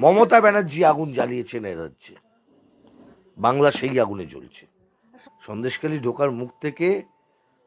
মমতা ব্যানার্জি আগুন জ্বালিয়েছেন এ রাজ্যে। বাংলা সেই আগুনে জ্বলছে। সন্দেশখালী ঢোকার মুখ থেকে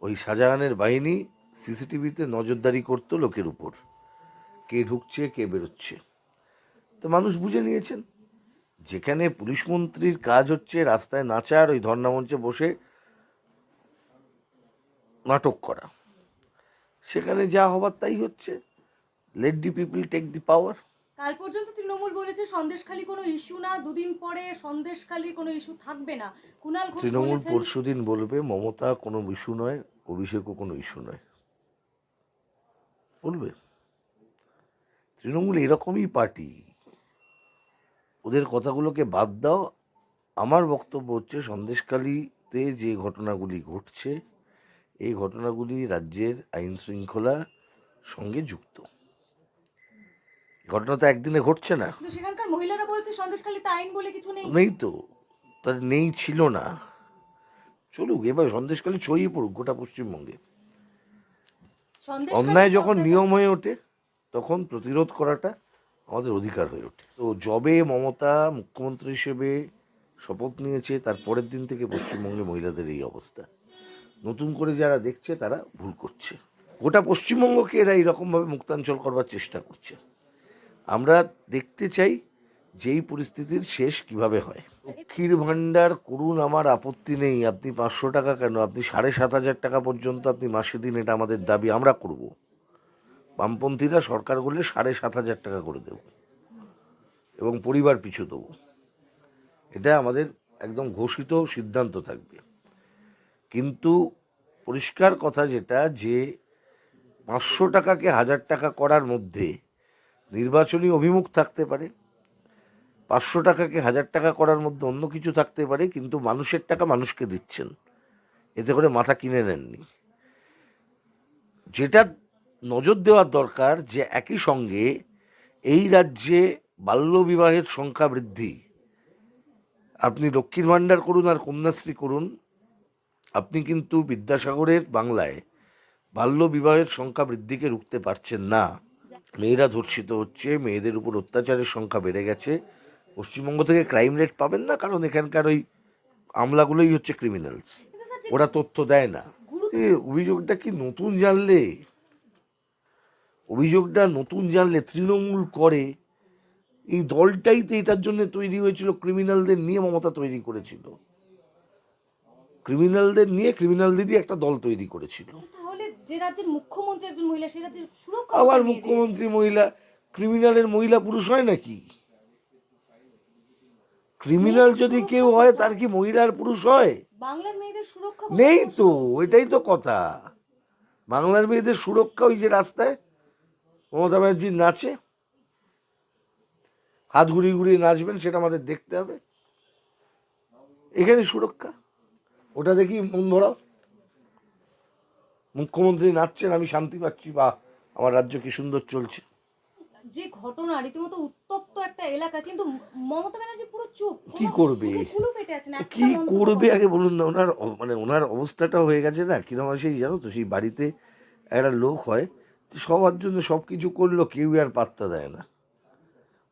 ওই শাহজাহানের বাহিনী সিসিটিভিতে নজরদারি করতো লোকের উপর। কে ঢুকছে, কে বেরোচ্ছে। তো মানুষ বুঝে নিয়েছেন। যেখানে পুলিশ মন্ত্রীর কাজ হচ্ছে রাস্তায় নাচার, ওই ধর্নামঞ্চে বসে নাটক করা। সেখানে যা হবার তাই হচ্ছে। Let the people take the power কাল পর্যন্ত তৃণমূল বলেছে সন্দেশখালী কোনো ইস্যু না দুদিন পরে সন্দেশখালীর কোনো ইস্যু থাকবে না। কুণাল ঘোষ তৃণমূল বলেছেন পরশুদিন বলবে মমতা কোনো ইস্যু নয় অভিষেকও কোনো ইস্যু নয়। বলবে। তৃণমূল এরকমই পার্টি। ওদের কথাগুলোকে বাদ দাও। আমার বক্তব্য হচ্ছে সন্দেশখালীতে যে ঘটনাগুলি ঘটছে এই ঘটনাগুলি রাজ্যের আইন শৃঙ্খলা সঙ্গে যুক্ত। ঘটনা তো একদিনে ঘটছে না। সেখানকার মহিলারা বলছে সন্দেশখালীতে আইন বলে কিছু নেই। নেই তো। তার নেই ছিল না। চলুক এবার সন্দেশকালী ছড়িয়ে পড়ুক গোটা পশ্চিমবঙ্গে। অন্যায় যখন নিয়ম হয়ে ওঠে তখন প্রতিরোধ করাটা আমাদের অধিকার হয়ে ওঠে। তো জবে মমতা মুখ্যমন্ত্রী হিসেবে শপথ নিয়েছে তার পরের দিন থেকে পশ্চিমবঙ্গে মহিলাদের এই অবস্থা। নতুন করে যারা দেখছে তারা ভুল করছে। গোটা পশ্চিমবঙ্গকে এরা এইরকমভাবে মুক্তাঞ্চল করবার চেষ্টা করছে। আমরা দেখতে চাই যেই পরিস্থিতির শেষ কীভাবে হয়। লক্ষ্মীর ভাণ্ডার করুন আমার আপত্তি নেই। আপনি পাঁচশো টাকা কেন? আপনি সাড়ে সাত হাজার টাকা পর্যন্ত আপনি মাসে দিন এটা আমাদের দাবি, আমরা করব। বামপন্থীরা সরকার করলে সাড়ে সাত হাজার টাকা করে দেব এবং পরিবার পিছু দেবো। এটা আমাদের একদম ঘোষিত সিদ্ধান্ত থাকবে। কিন্তু পরিষ্কার কথা যেটা যে পাঁচশো টাকাকে হাজার টাকা করার মধ্যে নির্বাচনী অভিমুখ থাকতে পারে, পাঁচশো টাকাকে হাজার টাকা করার মধ্যে অন্য কিছু থাকতে পারে, কিন্তু মানুষের টাকা মানুষকে দিচ্ছেন। এতে করে মাথা কিনে নেননি। যেটা নজর দেওয়ার দরকার যে একই সঙ্গে এই রাজ্যে বাল্যবিবাহের সংখ্যা বৃদ্ধি। আপনি লক্ষ্মীর ভাণ্ডার করুন আর কন্যাশ্রী করুন, আপনি কিন্তু বিদ্যাসাগরের বাংলায় বাল্য বিবাহের সংখ্যা বৃদ্ধিকে রুখতে পারছেন না। মেয়েরা ধর্ষিত হচ্ছে মেয়েদের উপর অত্যাচারের সংখ্যা বেড়ে গেছে। পশ্চিমবঙ্গ থেকে ক্রাইম রেট পাবেন না কারণ এখানকার ওই আমলাগুলোই হচ্ছে ক্রিমিনালস ওরা তথ্য দেয় না। অভিযোগটা কি নতুন জানলে? অভিযোগটা নতুন জানলে তৃণমূল করে। এই দলটাই তো এটার জন্য তৈরি হয়েছিল ক্রিমিনালদের নিয়ে মমতা তৈরি করেছিল। ক্রিমিনালদের নিয়ে ক্রিমিনালদেরই একটা দল তৈরি করেছিল। যে রাজ্যের মুখ্যমন্ত্রী একজন মহিলা সেই রাজ্যের সুরক্ষা আবার মুখ্যমন্ত্রী মহিলা ক্রিমিনালের মহিলা পুরুষ হয় নাকি? ক্রিমিনাল যদি কেউ হয় তার কি মহিলা আর পুরুষ হয়? বাংলার মেয়েদের সুরক্ষা নেই তো এটাই তো কথা। বাংলার মেয়েদের সুরক্ষা ওই যে রাস্তায় মমতা ব্যানার্জি নাচে। হাত ঘুরিয়ে ঘুরিয়ে নাচবেন সেটা আমাদের দেখতে হবে। এখানে সুরক্ষা। ওটা দেখি মন ভরাও। মুখ্যমন্ত্রী নাচছেন আমি শান্তি পাচ্ছি বা আমার রাজ্য কি সুন্দর চলছে। যে ঘটনা রীতিমতো উত্তপ্ত একটা এলাকা কিন্তু মমতা ব্যানার্জি পুরো চুপ কি করবে? কি করবে? আগে বলুন না ওনার মানে ওনার অবস্থাটা হয়ে গেছে না? কীরকম হয় সেই জানো তো সেই বাড়িতে একটা লোক হয় যে সবার জন্য সব কিছু করল কেউ আর পাত্তা দেয় না।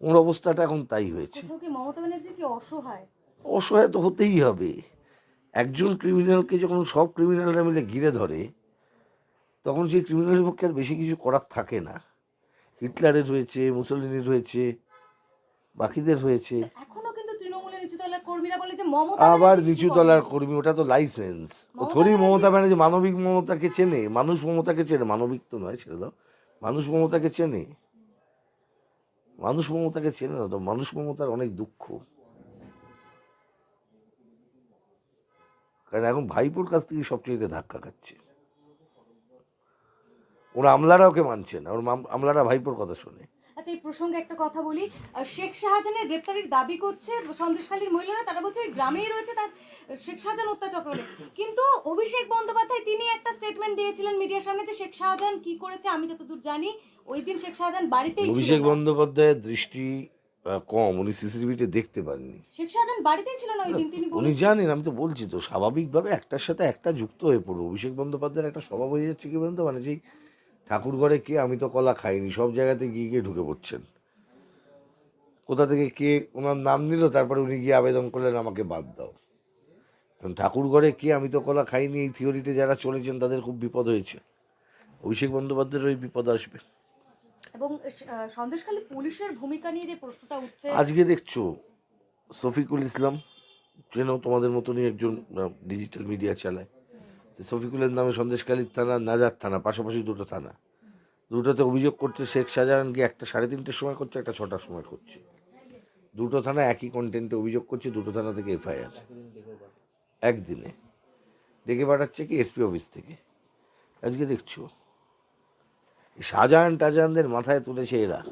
ওর অবস্থাটা এখন তাই হয়েছে। মমতা ব্যানার্জি কি অসহায়? অসহায় তো হতেই হবে। একজন ক্রিমিনালকে যখন সব ক্রিমিনালরা মিলে ঘিরে ধরে তখন সেই ক্রিমিনালের পক্ষে আর বেশি কিছু করার থাকে না। হিটলারের হয়েছে মুসলিনের হয়েছে বাকিদের হয়েছে। আবার কিছু নিচুতলার কর্মী ওটা তো লাইসেন্স ও থরি মমতা ব্যানার্জি মানবিক মমতাকে চেনে মানুষ মমতাকে চেনে মানবিক তো নয় ছেড়ে দাও। মানুষ মমতাকে চেনে। মানুষ মমতাকে চেনে না তো মানুষ মমতার অনেক দুঃখ। কারণ এখন ভাইপোর কাছ থেকে সবচেয়ে ধাক্কা খাচ্ছে। ওরা আমলারা ওকে মানছে না ওর আমলারা ভাইপোর কথা শোনে। আচ্ছা এই প্রসঙ্গে একটা কথা বলি। শেখ শাহজাহানের গ্রেপ্তারির দাবি করছে সন্দেশখালীর মহিলারা তারা বলছে গ্রামেই রয়েছে তার শেখ শাহজাহান অত্যাচার করে। কিন্তু অভিষেক বন্দ্যোপাধ্যায় তিনি একটা স্টেটমেন্ট দিয়েছিলেন মিডিয়ার সামনে যে শেখ শাহজাহান কি করেছে আমি যতদূর জানি ওই দিন শেখ শাহজাহান বাড়িতেই অভিষেক বন্দ্যোপাধ্যায়ের দৃষ্টি কম উনি সিসিটিভিতে দেখতে পাননি। শেখ শাহজাহান বাড়িতেই ছিল না ওই দিন তিনি উনি জানেন আমি তো বলছি তো স্বাভাবিকভাবে একটার সাথে একটা যুক্ত হয়ে পড়ব। অভিষেক বন্দ্যোপাধ্যায়ের একটা স্বভাব হয়ে যাচ্ছে কি বলুন তো মানে যেই ঠাকুর ঘরে কে আমি তো কলা খাইনি সব জায়গাতে গিয়ে গিয়ে ঢুকে পড়ছেন। কোথা থেকে কে ওনার নাম নিল তারপরে উনি গিয়ে আবেদন করলেন আমাকে বাদ দাও। কারণ ঠাকুর ঘরে কে আমি তো কলা খাইনি এই থিওরিতে যারা চলেছেন তাদের খুব বিপদ হয়েছে। অভিষেক বন্দ্যোপাধ্যায়ের ওই বিপদ আসবে। এবং সন্দেশখালী পুলিশের ভূমিকা নিয়ে যে প্রশ্নটা উঠছে আজকে দেখছ শফিকুল ইসলাম চেনো তোমাদের মতনই একজন ডিজিটাল মিডিয়া চালায় শফিকুলের নামে সন্দেশকালীর থানা নাজার থানা, পাশাপাশি দুটো থানা। দুটোতে অভিযোগ করছে শেখ শাহজাহান গিয়ে একটা সাড়ে তিনটের সময় করছে, একটা ছটার সময় করছে। দুটো থানা একই কন্টেন্টে অভিযোগ করছে, দুটো থানা থেকে এফআইআর। একদিনে। ডেকে পাঠাচ্ছে কি এসপি অফিস থেকে। আজকে দেখছ। শাহজাহান টাজাহানদের মাথায় তুলেছে এরা।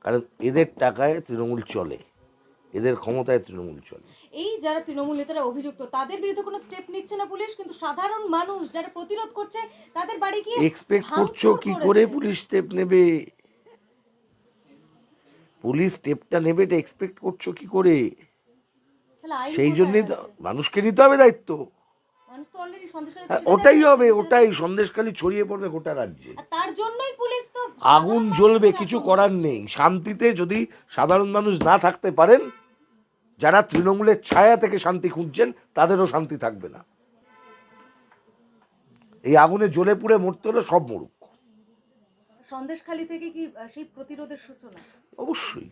কারণ এদের টাকায় তৃণমূল চলে। এদের ক্ষমতায় তৃণমূল চলে। এই যারা তৃণমূল নেতারা অভিযুক্ত তাদের বিরুদ্ধে কোনো স্টেপ নিচ্ছে না পুলিশ কিন্তু সাধারণ মানুষ যারা প্রতিরোধ করছে তাদের বাড়ি গিয়ে এক্সপেক্ট করছ কি করে পুলিশ স্টেপ নেবে? পুলিশ স্টেপটা নেবে এটা এক্সপেক্ট করছ কি করে? সেই জন্যই মানুষকে নিতে হবে দায়িত্ব। হ্যাঁ, ওটাই হবে ওটাই সন্দেশখালি ছড়িয়ে পড়বে গোটা রাজ্যে। তার জন্যই পুলিশ তো আগুন জ্বলবে কিছু করার নেই। শান্তিতে যদি সাধারণ মানুষ না থাকতে পারেন যারা তৃণমূলের ছায়া থেকে শান্তি খুঁজছেন তাদেরও শান্তি থাকবে না। এই আগুনে জ্বলে পুড়ে মরতে হলে সব মরুক। সন্দেশখালী থেকে কি সেই প্রতিরোধের সূচনা? অবশ্যই।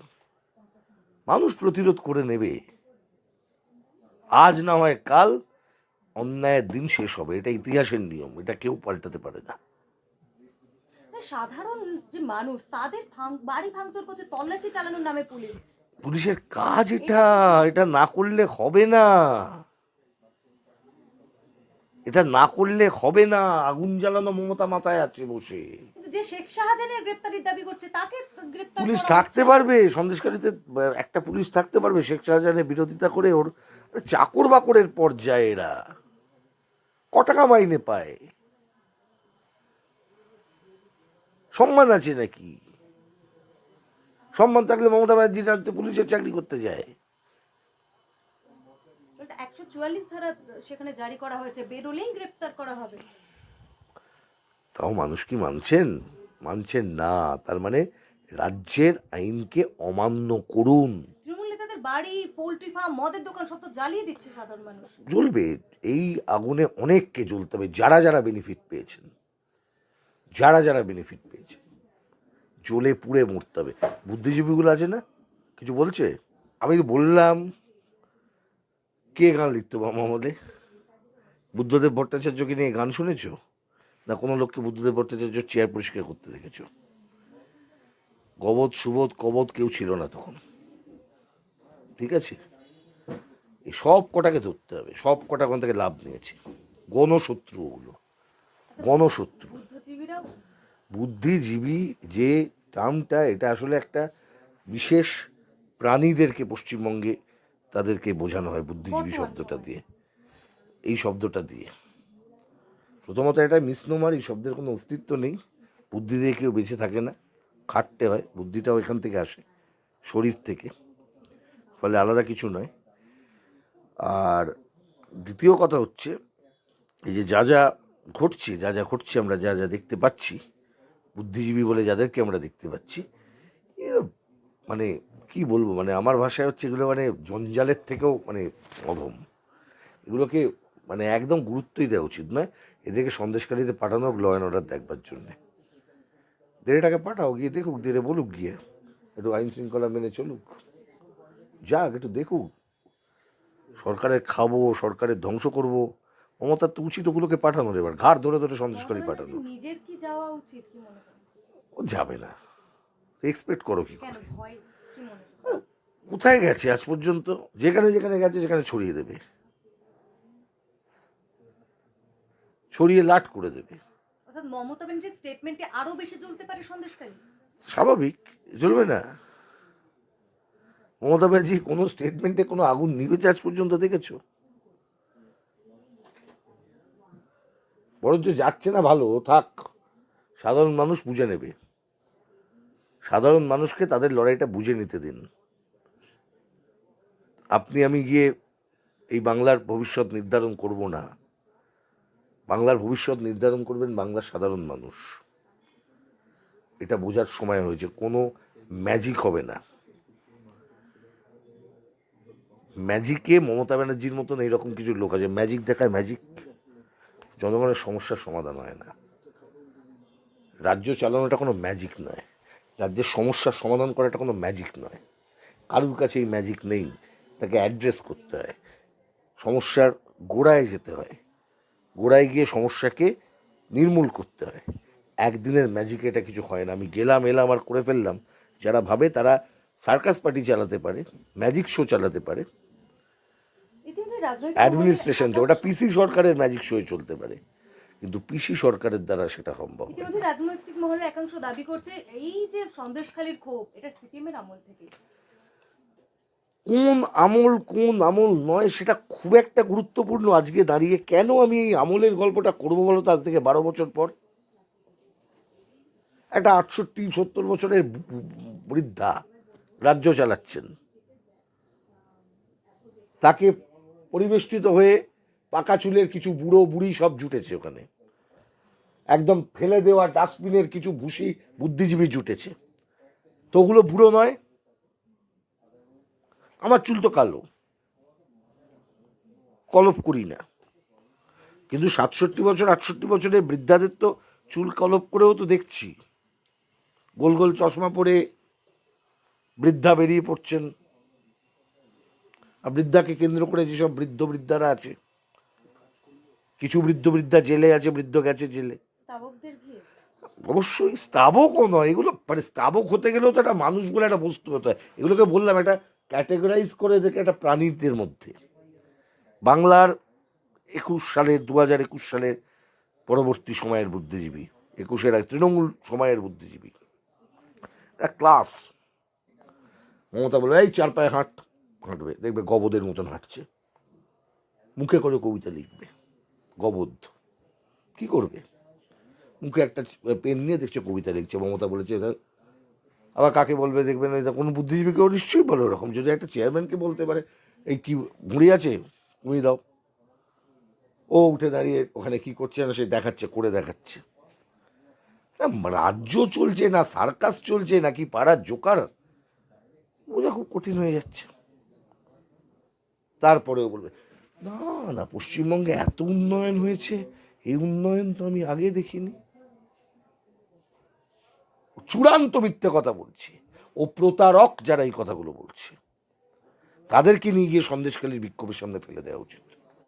মানুষ প্রতিরোধ করে নেবে। আজ না হয় কাল অন্যায়ের দিন শেষ হবে। এটা ইতিহাসের নিয়ম এটা কেউ পাল্টাতে পারে না। সাধারণ যে মানুষ তাদের বাড়ি ভাঙচুর করছে তল্লাশি চালানোর নামে পুলিশ। পুলিশের কাজ এটা এটা না করলে হবে না। এটা না করলে হবে না আগুন জ্বালানো মমতা মাথায় আছে বসে। যে শেখ শাহজাহানের গ্রেপ্তারির দাবি করছে তাকে গ্রেপ্তার পুলিশ থাকতে পারবে সন্দেশকারীতে একটা পুলিশ থাকতে পারবে শেখ শাহজাহানের বিরোধিতা করে ওর চাকর বাকরের পর্যায়ে এরা। ক টাকা মাইনে পায়? সম্মান আছে নাকি? সম্মান থাকলে মমতা ব্যানার্জি রাজ্যে পুলিশের চাকরি করতে যায়। একশো চুয়াল্লিশ ধারা সেখানে জারি করা হয়েছে বেরোলেই গ্রেপ্তার করা হবে। তাও মানুষ কি মানছেন? মানছেন না তার মানে রাজ্যের আইনকে অমান্য করুন। তৃণমূল নেতাদের বাড়ি পোল্ট্রি ফার্ম মদের দোকান সব তো জ্বালিয়ে দিচ্ছে সাধারণ মানুষ। জ্বলবে এই আগুনে অনেককে জ্বলতে হবে যারা যারা বেনিফিট পেয়েছেন। যারা যারা বেনিফিট পেয়েছেন। জ্বলে পুড়ে মরতে হবে। বুদ্ধিজীবীগুলো আছে না? কিছু বলছে? আমি বললাম। কে গান লিখতো মামা বলে বুদ্ধদেব ভট্টাচার্যকে নিয়ে গান শুনেছো? না কোনো লোককে বুদ্ধদেব ভট্টাচার্য চেয়ার পরিষ্কার করতে দেখেছ? গবৎ সুবোধ কবৎ কেউ ছিল না তখন। ঠিক আছে? এই সব কটাকে ধরতে হবে। সব কটা কোন থেকে লাভ নিয়েছে। গণশত্রু। ওগুলো গণশত্রু বুদ্ধিজীবী যে টার্মটা এটা আসলে একটা বিশেষ প্রাণীদেরকে পশ্চিমবঙ্গে তাদেরকে বোঝানো হয় বুদ্ধিজীবী শব্দটা দিয়ে। এই শব্দটা দিয়ে। প্রথমত এটা মিসনোমার এই শব্দের কোনো অস্তিত্ব নেই। বুদ্ধি দিয়ে কেউ বেঁচে থাকে না। খাটতে হয় বুদ্ধিটাও এখান থেকে আসে শরীর থেকে। ফলে আলাদা কিছু নয়। আর দ্বিতীয় কথা হচ্ছে এই যে যা যা ঘটছে যা যা ঘটছে আমরা যা যা দেখতে পাচ্ছি বুদ্ধিজীবী বলে যাদেরকে আমরা দেখতে পাচ্ছি মানে কি বলব মানে আমার ভাষায় হচ্ছে এগুলো মানে জঞ্জালের থেকেও মানে অধম। এগুলোকে মানে একদম গুরুত্বই দেওয়া উচিত নয়। এদেরকে সন্দেশকারীতে পাঠানো হোক ল অ্যান্ড অর্ডার দেখবার জন্যে। দেড়ে টাকা পাঠাও, গিয়ে দেখুক দেড়ে বলুক গিয়ে। একটু আইন শৃঙ্খলা মেনে চলুক। যাক, একটু দেখুক। সরকারের খাব, সরকারের ধ্বংস করব। মমতার তো উচিত ওগুলোকে পাঠানোর এবার ঘাড় ধরে ধরে সন্দেশকারী পাঠানো। নিজের কি যাওয়া উচিত কি মনে ও যাবে না। এক্সপেক্ট করো কি করে? কোথায় গেছে আজ পর্যন্ত? যেখানে যেখানে গেছে সেখানে ছড়িয়ে দেবে। ছড়িয়ে লাট করে দেবে। অর্থাৎ মমতা ব্যানার্জির স্টেটমেন্টে আরও বেশি জ্বলতে পারে সন্দেশকারী? স্বাভাবিক চলবে না। মমতা ব্যানার্জি কোনো স্টেটমেন্টে কোনো আগুন নিবেছে আজ পর্যন্ত দেখেছ? বরঞ্চ যাচ্ছে না ভালো, থাক। সাধারণ মানুষ বুঝে নেবে। সাধারণ মানুষকে তাদের লড়াইটা বুঝে নিতে দিন। আপনি, আমি গিয়ে এই বাংলার ভবিষ্যৎ নির্ধারণ করব না। বাংলার ভবিষ্যৎ নির্ধারণ করবেন বাংলার সাধারণ মানুষ। এটা বোঝার সময় হয়েছে, কোনো ম্যাজিক হবে না। ম্যাজিকে মমতা ব্যানার্জির মতন এইরকম কিছু লোক আছে। ম্যাজিক দেখায় ম্যাজিক জনগণের সমস্যার সমাধান হয় না। রাজ্য চালানোটা কোনো ম্যাজিক নয়। রাজ্যের সমস্যার সমাধান করাটা কোনো ম্যাজিক নয়। কারুর কাছে এই ম্যাজিক নেই। তাকে অ্যাড্রেস করতে হয়। সমস্যার গোড়ায় যেতে হয়। গোড়ায় গিয়ে সমস্যাকে নির্মূল করতে হয়। একদিনের ম্যাজিকে এটা কিছু হয় না। আমি গেলাম, এলাম আর করে ফেললাম। যারা ভাবে তারা সার্কাস পার্টি চালাতে পারে ম্যাজিক শো চালাতে পারে। অ্যাডমিনিস্ট্রেশন ওটা পিসি সরকারের ম্যাজিক শোয়ে চলতে পারে। কিন্তু পিসি সরকারের দ্বারা সেটা সম্ভব ইতিমধ্যে রাজনৈতিক মহলের একাংশ দাবি করছে এই যে সন্দেশখালীর ক্ষোভ এটা সিপিএমের আমল থেকে। কোন আমল কোন আমল নয় সেটা খুব একটা গুরুত্বপূর্ণ। আজকে দাঁড়িয়ে কেন আমি এই আমলের গল্পটা করব বলো তো আজ থেকে বারো বছর পর? একটা আটষট্টি সত্তর বছরের বৃদ্ধা রাজ্য চালাচ্ছেন। তাকে পরিবেষ্টিত হয়ে পাকা চুলের কিছু বুড়ো বুড়ি সব জুটেছে ওখানে। একদম ফেলে দেওয়া ডাস্টবিনের কিছু ভুসি বুদ্ধিজীবী জুটেছে। তো ওগুলো বুড়ো নয়। আমার চুল তো কালো। কলপ করি না। কিন্তু সাতষট্টি বছর, আটষট্টি বছরের বৃদ্ধাদের তো চুল কলপ করেও তো দেখছি। গোল গোল চশমা পরে বৃদ্ধা বেরিয়ে পড়ছেন। বৃদ্ধাকে কেন্দ্র করে যেসব বৃদ্ধ বৃদ্ধারা আছে কিছু বৃদ্ধ বৃদ্ধা জেলে আছে বৃদ্ধ গেছে জেলে। অবশ্যই স্তাবকও নয় এগুলো মানে স্তাবক হতে গেলেও তো একটা মানুষ বলে একটা বস্তু হতে হয়। এগুলোকে বললাম একটা ক্যাটেগরাইজ করে দেখে একটা প্রাণীদের মধ্যে। বাংলার একুশ সালের দু হাজার একুশ সালের পরবর্তী সময়ের বুদ্ধিজীবী একুশের এক তৃণমূল সময়ের বুদ্ধিজীবী। একটা ক্লাস মমতা বলবে এই চার পায়ে হাঁট। হাঁটবে দেখবে গবদের মতন হাঁটছে। মুখে করে কবিতা লিখবে গবদ কি করবে? মুখে একটা পেন নিয়ে দেখছে কবিতা লিখছে। মমতা বলেছে এটা আবার কাকে বলবে দেখবেন এটা কোনো বুদ্ধিজীবীকেও নিশ্চয়ই বলে ওরকম। যদি একটা চেয়ারম্যানকে বলতে পারে এই কি ঘুড়ি আছে? ঘুড়ি দাও। ও উঠে দাঁড়িয়ে ওখানে কি করছে না সে দেখাচ্ছে করে দেখাচ্ছে। না, রাজ্য চলছে না সার্কাস চলছে নাকি পাড়ার জোকার? বোঝা খুব কঠিন হয়ে যাচ্ছে। তারপরেও বলবে, না না, পশ্চিমবঙ্গে এত উন্নয়ন হয়েছে, এই উন্নয়ন তো আমি আগে দেখিনি। চূড়ান্ত মিথ্যে কথা বলছে। ও প্রতারক যারা এই কথাগুলো বলছে, তাদেরকে নিয়ে গিয়ে সন্দেশকালীর বিক্ষোভের সামনে ফেলে দেওয়া উচিত।